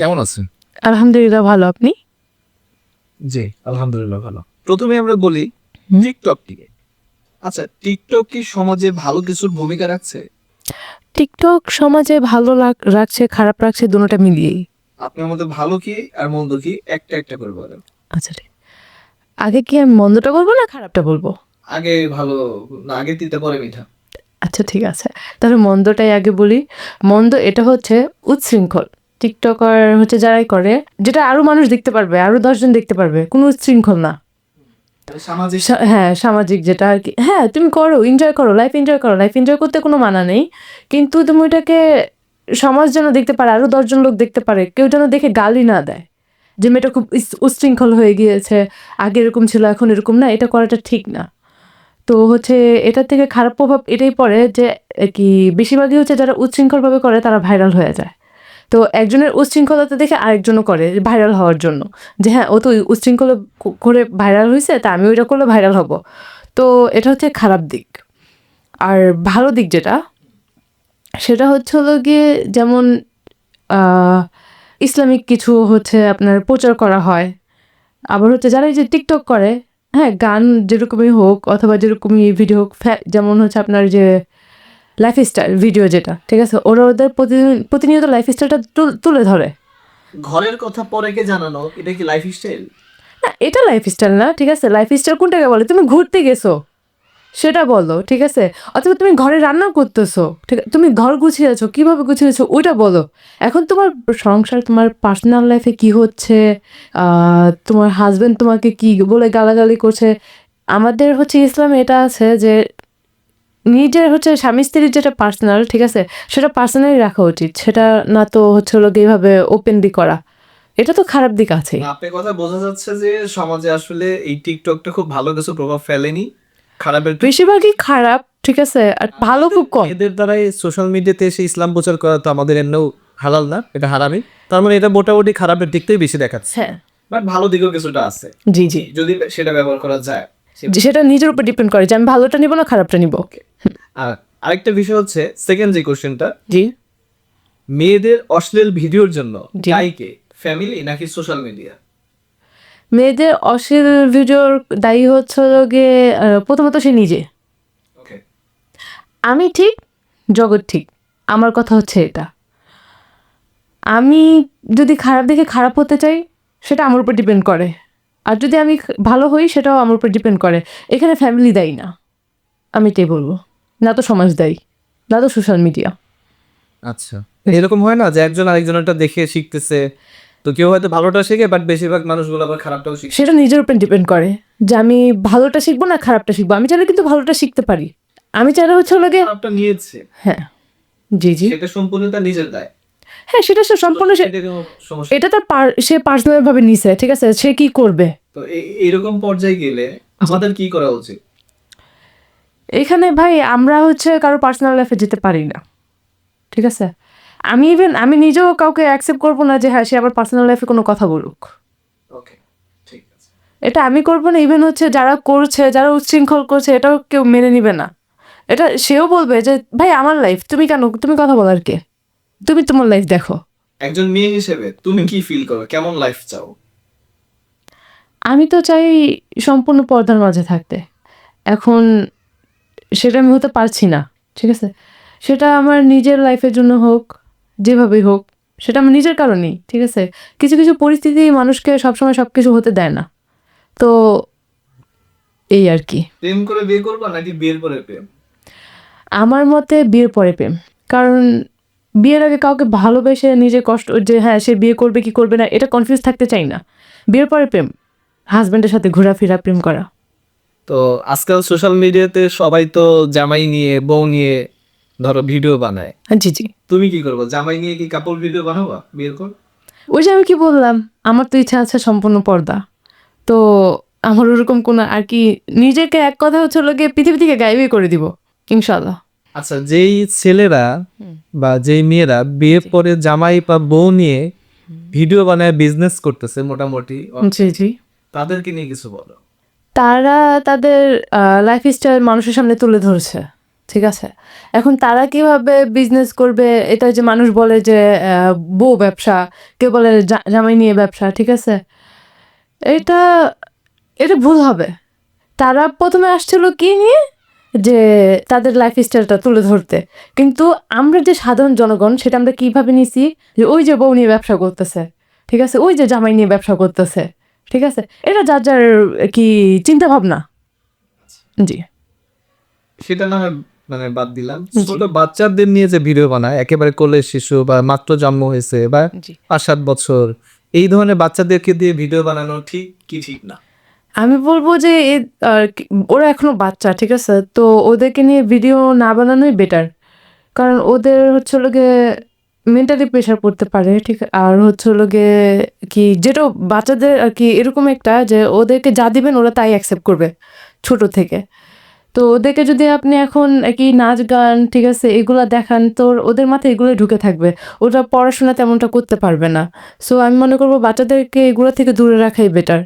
কেমন আছেন? আলহামদুলিল্লাহ ভালো আপনি? জি আলহামদুলিল্লাহ ভালো। প্রথমে আমরা বলি টিকটক নিয়ে। আচ্ছা টিকটক কি সমাজে ভালো কিছুর ভূমিকা রাখছে? টিকটক সমাজে ভালো রাখছে খারাপ রাখছে দুটোটা মিলিয়েই। আপনার মধ্যে ভালো কি আর মন্দ কি? একটা একটা করে বলেন। আচ্ছা ঠিক। আগে কি আমি মন্দটা বলব না খারাপটা বলব? আগে ভালো না আগে তিতা পরে মিঠা। আচ্ছা ঠিক আছে। তাহলে মন্দটাই আগে বলি। মন্দ এটা হচ্ছে উচ্ছৃঙ্খল। টিকটকার হচ্ছে যারাই করে যেটা আরও মানুষ দেখতে পারবে আরও দশজন দেখতে পারবে কোনো উচ্ছৃঙ্খল না। সামাজিক হ্যাঁ সামাজিক যেটা আর কি হ্যাঁ তুমি করো এনজয় করো লাইফ এনজয় করো লাইফ এনজয় করতে কোনো মানা নেই। কিন্তু তুমি ওইটাকে সমাজ যেন দেখতে পারে আরও দশজন লোক দেখতে পারে কেউ যেন দেখে গালি না দেয়। যে মেয়েটা খুব উচ্ছৃঙ্খল হয়ে গিয়েছে আগে এরকম ছিল এখন এরকম না এটা করাটা ঠিক না। তো হচ্ছে এটার থেকে খারাপ প্রভাব এটাই পড়ে যে কি বেশিরভাগই হচ্ছে যারা উচ্ছৃঙ্খলভাবে করে তারা ভাইরাল হয়ে যায়। তো একজনের উচ্ছৃঙ্খলতা দেখে আরেকজনও করে ভাইরাল হওয়ার জন্য। যে হ্যাঁ ও তো উচ্ছৃঙ্খল করে ভাইরাল হয়েছে তা আমি ওইটা করলে ভাইরাল হব। তো এটা হচ্ছে খারাপ দিক। আর ভালো দিক যেটা, সেটা হচ্ছে হলো গিয়ে যেমন ইসলামিক কিছু হচ্ছে আপনার প্রচার করা হয়। আবার হচ্ছে যারা যে টিকটক করে হ্যাঁ গান যেরকমই হোক অথবা যেরকমই ভিডিও হোক যেমন হচ্ছে আপনার যে লাইফস্টাইল ভিডিও যেটা ঠিক আছে? ওরা ওদের প্রতিদিন- প্রতিনিয়ত লাইফস্টাইলটা তুলে ধরে। ঘরের কথা পরে কে জানানো? এটা কি লাইফ স্টাইল না এটা লাইফস্টাইল না ঠিক আছে? লাইফস্টাইল কোনটাকে বলে? তুমি ঘুরতে গেছো সেটা বলো ঠিক আছে? অথবা তুমি ঘরে রান্না করতেছো ঠিক আছে? তুমি ঘর গুছিয়েছো কীভাবে গুছিয়েছো ওইটা বলো। এখন তোমার সংসার তোমার পার্সোনাল লাইফে কি হচ্ছে? তোমার হাজব্যান্ড তোমাকে কি বলে গালাগালি করছে? আমাদের হচ্ছে ইসলামে এটা আছে যে নিজের হচ্ছে স্বামী স্ত্রীর যেটা পার্সোনাল ঠিক আছে? সেটা পার্সোনালি রাখা উচিত। সেটা না তো হচ্ছে হলো এইভাবে ওপেনলি করা। এটা তো খারাপ দিক আছে আপনার কথা বোঝা যাচ্ছে যে সমাজে আসলে এই টিকটকটা খুব ভালো কিছু প্রভাব ফেলেনি। খারাপের বেশিরভাগই খারাপ ঠিক আছে? আর ভালো খুব কম। এদের দ্বারাই সোশ্যাল মিডিয়াতে এসে ইসলাম প্রচার করা তো আমাদের এমনিও হালাল না এটা হারামি তার মানে এটা মোটামুটি খারাপের দিকটাই বেশি দেখাচ্ছে। হ্যাঁ। বাট ভালো দিকও কিছুটা আছে। জি জি। যদি সেটা ব্যবহার করা যায় সেটা নিজের উপর ডিপেন্ড করে যে আমি ভালোটা নিব না খারাপটা নিব। আর আরেকটা বিষয় হচ্ছে সেকেন্ড যে কোশ্চেনটা জি। মেয়েদের অশ্লীল ভিডিওর জন্য। দায়ী কে? ফ্যামিলি নাকি সোশ্যাল মিডিয়া মেয়েদের অশ্লীল ভিডিওর দায়ী হচ্ছে গিয়ে প্রথমত সে নিজে। ওকে আমি ঠিক জগৎ ঠিক। আমার কথা হচ্ছে এটা। আমি যদি খারাপ দেখে খারাপ হতে চাই সেটা আমার উপর ডিপেন্ড করে। আর যদি আমি ভালো হই সেটাও আমার উপর ডিপেন্ড করে। এখানে ফ্যামিলি দেয় না। আমি এটাই বলব। না তো সমাজ দায়ী না তো সোশ্যাল মিডিয়া আচ্ছা। এরকম হয় না যে একজন আরেকজনেরটা দেখে শিখতেছে তো কেউ হয়তো ভালোটা শেখে বাট বেশিরভাগ মানুষগুলো আবার খারাপটাও শিখে। সেটা নিজের উপর ডিপেন্ড করে যে আমি ভালোটা শিখব না খারাপটা শিখব। আমি চাইলে কিন্তু ভালোটা শিখতে পারি। আমি চাইলে হচ্ছে হলো গিয়ে খারাপটা নিয়েছে। হ্যাঁ জি জি। সেটা সম্পূর্ণ তার নিজের দায়। হ্যাঁ সেটা সে সম্পূর্ণ এটা তার সে পার্সোনাল ভাবে নিছে ঠিক আছে? সে কি করবে? তো এরকম পর্যায়ে গেলে আমাদের কি করা উচিত? এখানে ভাই আমরা হচ্ছে কারও পার্সোনাল লাইফে যেতে পারি না। ঠিক আছে? আমি ইভেন আমি নিজেও কাউকে অ্যাকসেপ্ট করব না যে হ্যাঁ সে আবার পার্সোনাল লাইফে কোনো কথা বলুক। ওকে ঠিক আছে। এটা আমি করব না ইভেন হচ্ছে যারা করছে যারা উচ্ছৃঙ্খল করছে এটাও কেউ মেনে নিবে না। এটা সেও বলবে যে ভাই আমার লাইফ তুমি কেন তুমি কথা বলার কে? তুমি তোমার লাইফ দেখো। একজন মেয়ে হিসেবে তুমি কি ফিল করো? কেমন লাইফ চাও? আমি তো চাই সম্পূর্ণ পর্দার মাঝে থাকতে। এখন সেটা আমি হতে পারছি না ঠিক আছে? সেটা আমার নিজের লাইফের জন্য হোক যেভাবেই হোক সেটা আমার নিজের কারণেই ঠিক আছে? কিছু কিছু পরিস্থিতি মানুষকে সবসময় সব কিছু হতে দেয় না। তো এই আর কি। প্রেম করে বিয়ে করবা নাকি বিয়ের পরে প্রেম? আমার মতে বিয়ের পরে প্রেম। কারণ বিয়ের আগে কাউকে ভালোবেসে নিজে কষ্ট যে হ্যাঁ সে বিয়ে করবে কি করবে না এটা কনফিউজ থাকতে চাই না। বিয়ের পরে প্রেম। হাজব্যান্ডের সাথে ঘোরাফেরা প্রেম করা। তো আজকাল সোশ্যাল মিডিয়াতে সবাই তো জামাই নিয়ে বউ নিয়ে ধরো ভিডিও বানায়। জি জি। তুমি কি করব? জামাই নিয়ে কি কাপড় ভিডিও বানাবা? বিয়ের পর? ওই যে আমি কি বললাম আমার তো ইচ্ছা আছে সম্পূর্ণ পর্দা। তো আমার ওরকম কোনো আর কি নিজেকে এক কথা হচ্ছে গিয়ে পৃথিবী থেকে গায়েবই করে দিব ইনশাল্লাহ আচ্ছা যেই ছেলেরা বা যেই মেয়েরা বিয়ে পরে জামাই বা বউ নিয়ে ভিডিও বানায় বিজনেস করতেছে মোটামুটি জি জি। তাদেরকে নিয়ে কিছু বলো। তারা তাদের লাইফ স্টাইল মানুষের সামনে তুলে ধরছে, ঠিক আছে? এখন তারা কীভাবে বিজনেস করবে, এটা যে মানুষ বলে যে বউ ব্যবসা, কেউ বলে জামাই নিয়ে ব্যবসা, ঠিক আছে? এটা এটা ভুল হবে। তারা প্রথমে আসছিল কি নিয়ে? যে তাদের লাইফ স্টাইলটা তুলে ধরতে। কিন্তু আমরা যে সাধারণ জনগণ, সেটা আমরা কীভাবে নিছি? যে ওই যে বউ নিয়ে ব্যবসা করতেছে, ঠিক আছে? ওই যে জামাই নিয়ে ব্যবসা করতেছে। ঠিক আছে? এটা যার যার কি চিন্তা ভাবনা জি। সেটা না মানে বাদ দিলাম। ছোট বাচ্চাদের নিয়ে যে ভিডিও বানায় একেবারে কোলের শিশু বা মাত্র জন্ম হয়েছে বা পাঁচ সাত বছর এই ধরনের বাচ্চাদেরকে দিয়ে ভিডিও বানানো ঠিক কি ঠিক না? আমি বলব যে ওরা এখনও বাচ্চা ঠিক আছে? তো ওদেরকে নিয়ে ভিডিও না বানানোই বেটার কারণ ওদের হচ্ছে লোকে মেন্টালি প্রেশার পড়তে পারে, ঠিক? আর হচ্ছে হলো গিয়ে কি, যেটা বাচ্চাদের আর কি এরকম একটা যে ওদেরকে যা দিবেন ওরা তাই অ্যাকসেপ্ট করবে ছোট থেকে। তো ওদেরকে যদি আপনি এখন কি নাচ গান, ঠিক আছে, এগুলো দেখান, তো ওদের মাথায় এগুলো ঢুকে থাকবে। ওরা পড়াশোনা তেমনটা করতে পারবে না। সো আমি মনে করব বাচ্চাদেরকে এগুলো থেকে দূরে রাখাই বেটার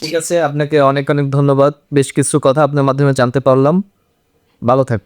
ঠিক আছে, আপনাকে অনেক অনেক ধন্যবাদ। বেশ কিছু কথা আপনার মাধ্যমে জানতে পারলাম। ভালো থাক